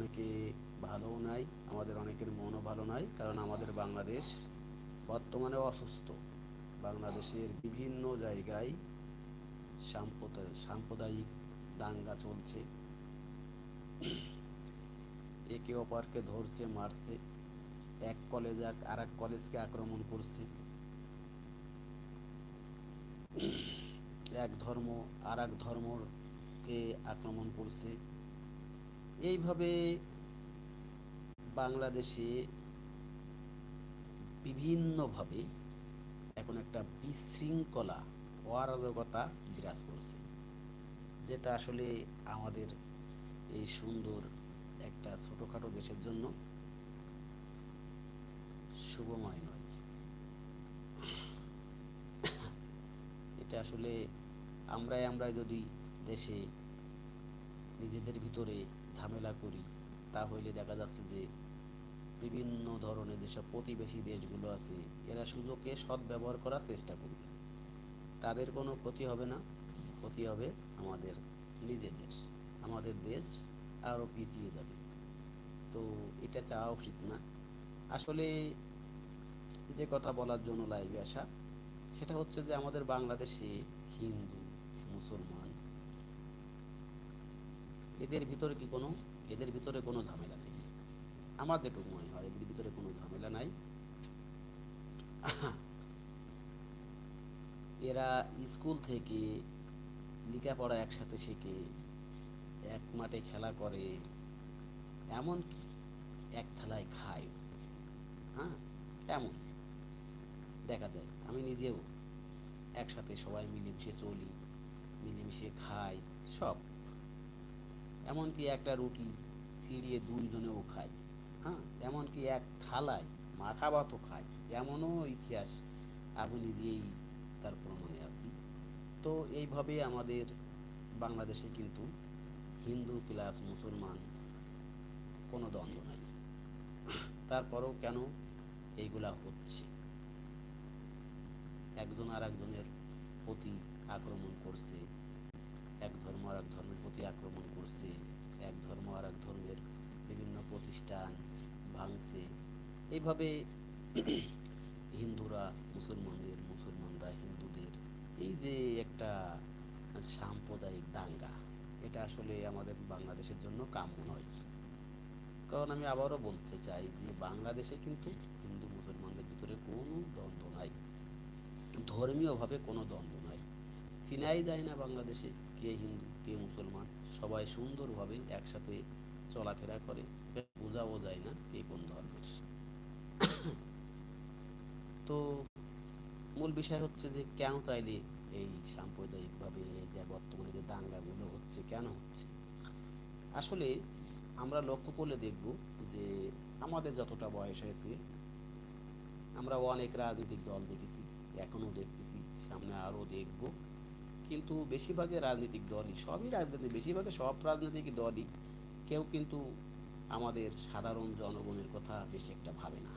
অনেকে ভালোও নাই, আমাদের অনেকের মনও ভালো নাই, কারণ আমাদের বাংলাদেশ বর্তমানে অসুস্থ। বাংলাদেশের বিভিন্ন জায়গায় সাম্প্রদায়িক দাঙ্গা চলছে। একে অপরকে ধরছে, মারছে। এক কলেজ আর এক কলেজকে আক্রমণ করছে। এক ধর্ম আর এক ধর্মকে আক্রমণ করছে। এইভাবে বাংলাদেশে বিভিন্নভাবে এখন একটা বিশৃঙ্খলা অরাজকতা বিরাজ করছে, যেটা আসলে আমাদের এই সুন্দর একটা ছোটোখাটো দেশের জন্য শুভময় নয়। এটা আসলে আমরাই আমরা যদি দেশে নিজেদের ভিতরে ঝামেলা করি, তাহলে দেখা যাচ্ছে যে বিভিন্ন ধরনের যেসব প্রতিবেশী দেশগুলো আছে, এরা সুযোগকে সদ্ব্যবহার করার চেষ্টা করবে। তাদের কোনো ক্ষতি হবে না, ক্ষতি হবে আমাদের নিজেদের আমাদের দেশ আরও পিছিয়ে যাবে। তো এটা চাওয়া উচিত না। আসলে যে কথা বলার জন্য লাইভে আসা, সেটা হচ্ছে যে আমাদের বাংলাদেশে হিন্দু, মুসলমান এদের ভিতরে কি কোনো, এদের ভিতরে কোনো ঝামেলা নেই। আমার যেটুকু মনে হয়, এদের ভিতরে কোনো ঝামেলা নাই। এরা স্কুল থেকে লেখাপড়া একসাথে শেখে, এক মাঠে খেলা করে, এমনকি এক থালায় খায়। হ্যাঁ এমন দেখা যায়, আমি নিজেও একসাথে সবাই মিলেমিশে চলি, মিলেমিশে খাই, সব। এমনকি একটা রুটি ছিঁড়িয়ে দুইজনেও খায়। হ্যাঁ এমনকি এক থালায় মাথা ভাতও খাই এমনও ইতিহাস আমি নিজেই তার প্রমাণে আছি। তো এইভাবে আমাদের বাংলাদেশে কিন্তু হিন্দু প্লাস মুসলমান কোনো দ্বন্দ্ব নাই। তারপরেও কেন এইগুলা হচ্ছে? একজন আর একজনের প্রতি আক্রমণ করছে। ধর্ম আর এক ধর্মের প্রতি আক্রমণ করছে। এক ধর্ম আর এক ধর্মের বিভিন্ন প্রতিষ্ঠান ভাঙছে। এইভাবে হিন্দুরা, মুসলমানদের, মুসলমানরা, হিন্দুদের এই যে একটা সাম্প্রদায়িক দাঙ্গা, এটা আসলে আমাদের বাংলাদেশের জন্য কাম্য নয়। কারণ আমি আবারও বলতে চাই যে বাংলাদেশে কিন্তু হিন্দু, মুসলমানদের ভিতরে কোনো দ্বন্দ্ব নাই। ধর্মীয়ভাবে কোনো দ্বন্দ্ব নাই। চিনাই যায় না বাংলাদেশে কে হিন্দু কে মুসলমান, সবাই সুন্দরভাবে একসাথে চলাফেরা করে। বোঝাও যায় না এই কোন ধর্মের। তো মূল বিষয় হচ্ছে যে, কেন তাইলে এই সাম্প্রদায়িকভাবে যে বর্তমানে যে দাঙ্গাগুলো হচ্ছে, কেন হচ্ছে? আসলে আমরা লক্ষ্য করলে দেখব যে, আমাদের যতটা বয়স হয়েছে, আমরা অনেক রাজনৈতিক দল দেখেছি এখনও দেখতেছি, সামনে আরও দেখব। কিন্তু বেশিরভাগই রাজনৈতিক দলই, সবই রাজনীতি বেশিরভাগই সব রাজনৈতিক দলই। কেউ কিন্তু আমাদের সাধারণ জনগণের কথা বেশি একটা ভাবে না।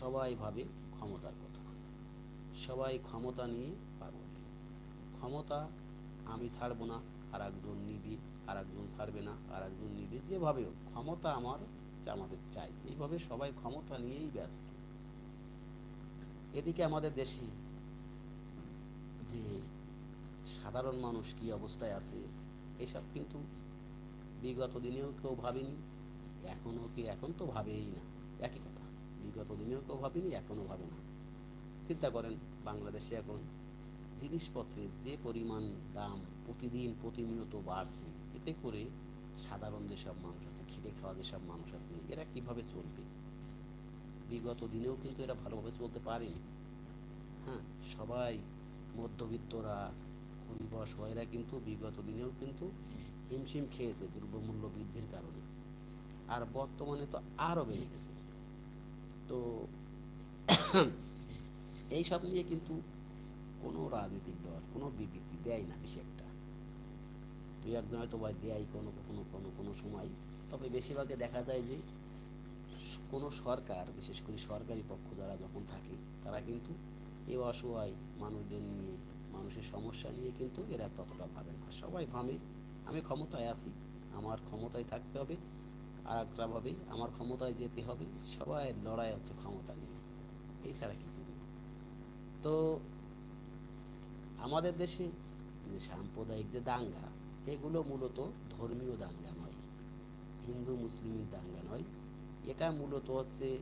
সবাই ভাবে ক্ষমতার কথা। সবাই ক্ষমতা নিয়ে পাগল। ক্ষমতা আমি ছাড়বো না আর একজন নিবি আর একজন ছাড়বে না আর একজন নিবে, যেভাবে ক্ষমতা আমার আমাদের চাই। এইভাবে সবাই ক্ষমতা নিয়েই ব্যস্ত। এদিকে আমাদের দেশে যে সাধারণ মানুষ কি অবস্থায় আছে, এসব কিন্তু বিগত দিনেও কেউ ভাবেনি এখনও কি এখন তো ভাবেই না। একই কথা, বিগত দিনেও কেউ ভাবেনি এখনও ভাবে না। চিন্তা করেন, বাংলাদেশে এখন জিনিসপত্রের যে পরিমাণ দাম প্রতিদিন প্রতিনিয়ত বাড়ছে, এতে করে সাধারণ যেসব মানুষ আছে খেটে খাওয়া যেসব মানুষ আছে, এরা কীভাবে চলবে? বিগত দিনেও কিন্তু এরা ভালোভাবে চলতে পারেনি। হ্যাঁ সবাই মধ্যবিত্তরা গরিবস এরা কিন্তু বিগত দিনেও কিন্তু হিমশিম খেয়েছে দ্রব্যমূল্য বৃদ্ধির কারণে। আর বর্তমানে তো আরও বেড়ে গেছে। তো এই সব নিয়ে কিন্তু কোনো রাজনৈতিক দল, কোনো বিবৃতি দেয় না বেশি একটা। দুই একজন হয়তো বা দেয় কোনো কোনো কোনো কোনো সময়। তবে বেশিরভাগে দেখা যায় যে কোনো সরকার, বিশেষ করে সরকারি পক্ষ যারা যখন থাকে, তারা কিন্তু এই অসহায় মানুষদের নিয়ে, মানুষের সমস্যা নিয়ে কিন্তু এরা ততটা ভাবে না। সবাই ভাবে, আমি ক্ষমতায় আছি, আমার ক্ষমতায় থাকতে হবে আর একটা ভাবে আমার ক্ষমতায় যেতে হবে, সবাই লড়াই হচ্ছে ক্ষমতা নিয়ে। এছাড়া কিছু নেই। তো আমাদের দেশে যে সাম্প্রদায়িক যে দাঙ্গা, এগুলো মূলত ধর্মীয় দাঙ্গা নয়, হিন্দু, মুসলিমের দাঙ্গা নয়। এটা মূলত হচ্ছে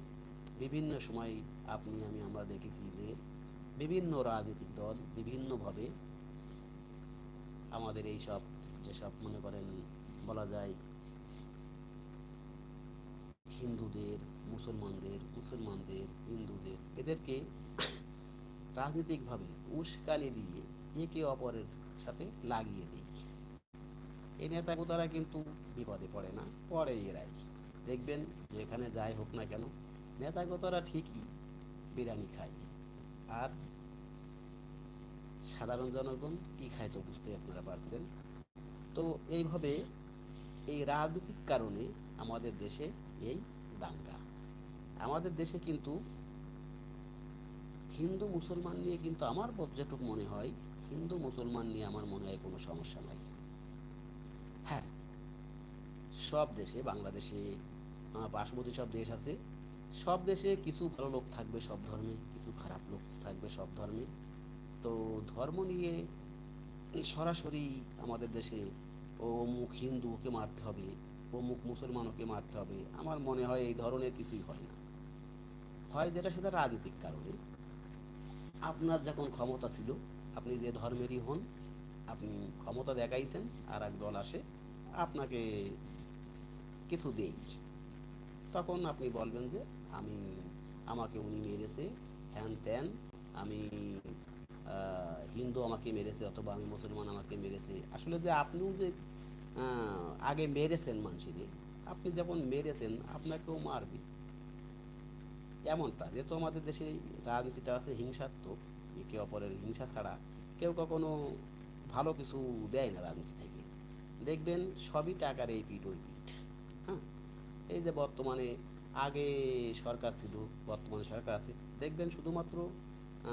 বিভিন্ন সময় আপনি, আমি আমরা দেখেছি যে বিভিন্ন রাজনৈতিক দল বিভিন্নভাবে আমাদের এই সব যেসব মনে করেন বলা যায় হিন্দুদের, মুসলমানদের মুসলমানদের, হিন্দুদের, এদেরকে রাজনৈতিকভাবে উস্কানি দিয়ে একে অপরের সাথে লাগিয়ে দেয়। এই নেতাগুতারা কিন্তু বিপদে পড়ে না, পড়ে এরাই। দেখবেন যেখানে যাই হোক না কেন নেতাগতরা ঠিকই বিরিয়ানি খায়। আর সাধারণ জনগণ, কি খায় তো বুঝতে আপনারা পারছেন? তো এইভাবে এই রাজনৈতিক কারণে আমাদের দেশে এই দাঙ্গা। আমাদের দেশে কিন্তু হিন্দু মুসলমান নিয়ে কিন্তু আমার যেটুকু মনে হয়, হিন্দু মুসলমান নিয়ে আমার মনে হয় কোনো সমস্যা নাই। হ্যাঁ সব দেশে, বাংলাদেশে পার্শ্ববর্তী সব দেশ আছে সব দেশে কিছু ভালো লোক থাকবে, সব ধর্মে কিছু খারাপ লোক থাকবে, সব ধর্মে। তো ধর্ম নিয়ে সরাসরি আমাদের দেশে ও অমুক হিন্দু ওকে মারতে হবে, অমুক মুসলমান ওকে মারতে হবে, আমার মনে হয় এই ধরনের কিছুই হয় না। হয় যেটা, সেটা রাজনৈতিক কারণে। আপনার যখন ক্ষমতা ছিল, আপনি যে ধর্মেরই হন, আপনি ক্ষমতা দেখাইছেন, আর এক দল আসে, আপনাকে কিছু দেই। তখন আপনি বলবেন যে আমি, আমাকে উনি মেরেছে। হ্যান ত্যান, আমি হিন্দু আমাকে মেরেছে অথবা আমি মুসলমান আমাকে মেরেছে। আসলে যে আপনিও যে আগে মেরেছেন মানুষের আপনি যখন মেরেছেন আপনাকেও মারবে। এমনটা, যেহেতু আমাদের দেশে রাজনীতিটা আছে হিংসাত্মক, একে অপরের হিংসা ছাড়া কেউ কখনো ভালো কিছু দেয় না রাজনীতি থেকে। দেখবেন সবই টাকার এই পিঠ ওই পিঠ হ্যাঁ? এই যে বর্তমানে আগে সরকার ছিল, বর্তমানে সরকার আছে। দেখবেন শুধুমাত্র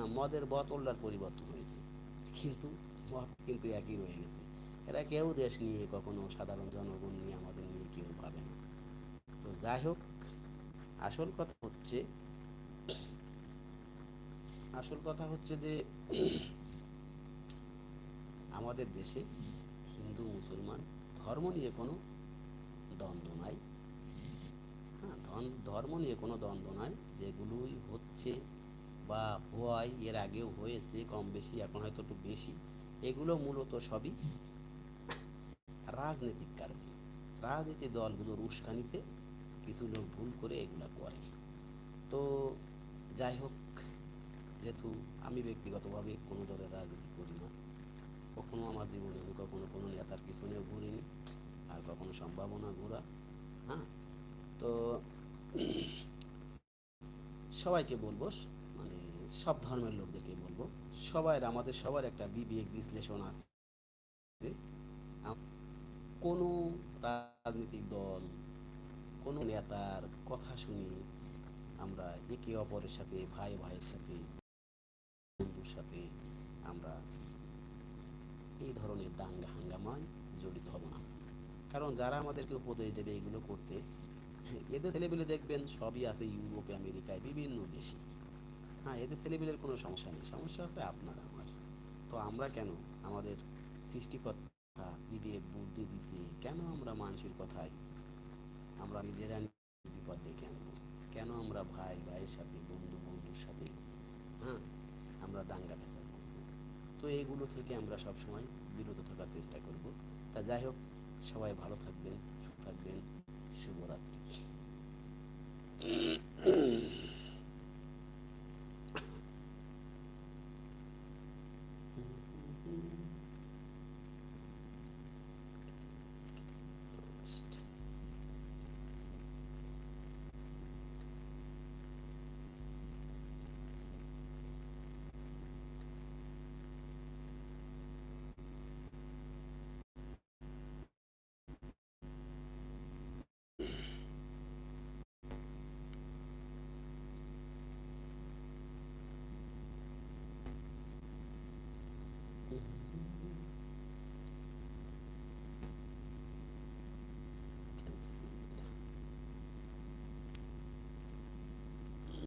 মদের বোতলটার পরিবর্তন হয়েছে। কিন্তু মদ কিন্তু একই রয়ে গেছে। এরা কেউ দেশ নিয়ে কখনো সাধারণ জনগণ নিয়ে, আমাদের নিয়ে কেউ ভাবে না। তো যাই হোক, আসল কথা হচ্ছে, আসল কথা হচ্ছে যে, আমাদের দেশে হিন্দু, মুসলমান ধর্ম নিয়ে কোনো দ্বন্দ্ব নাই। ধর্ম নিয়ে কোনো দ্বন্দ্ব নয় যেগুলোই হচ্ছে বা হয়, এর আগেও হয়েছে, কম বেশি, এখন হয়তো একটু বেশি, এগুলো মূলত সবই রাজনৈতিক কারণে। রাজনীতি দলগুলোর উস্কানিতে কিছু লোক ভুল করে এগুলো করে। তো যাই হোক, যেহেতু আমি ব্যক্তিগতভাবে কোনো দলের রাজনীতি করি না, কখনো আমার জীবনে কখনো কোনো নেতার পিছনেও ঘুরিনি, আর কখনো সম্ভাবনা ঘোরা হ্যাঁ? তো সবাইকে বলব মানে সব ধর্মের লোকদেরকে বলব সবাই আমাদের সবার একটা বিবেক বিশ্লেষণ আছে। কোনো রাজনৈতিক দল, কোনো নেতার কথা শুনে আমরা একে অপরের সাথে, ভাই ভাইয়ের সাথে, বন্ধুর সাথে আমরা এই ধরনের দাঙ্গা হাঙ্গামায় জড়িত হব না। কারণ যারা আমাদেরকে উপদেশ দেবে এগুলো করতে এদের ছেলেবেলে দেখবেন সবই আছে ইউরোপে, আমেরিকায়, বিভিন্ন দেশে। হ্যাঁ এদের ছেলেবেলের কোনো সমস্যা নেই। সমস্যা আছে আপনার, আমার। তো আমরা কেন আমাদের সৃষ্টিকর্তা বিবেক বুদ্ধি দিতে? কেন আমরা মানুষের কথায় আমরা নিজেরা বিপদ ডেকে আনব কেন আমরা ভাই ভাইয়ের সাথে, বন্ধু বন্ধুর সাথে হ্যাঁ আমরা দাঙ্গা পেশাল করব? তো এগুলো থেকে আমরা সব সময় বিরত থাকার চেষ্টা করব। তা যাই হোক, সবাই ভালো থাকবেন সুখ থাকবেন। শুভরাত্রি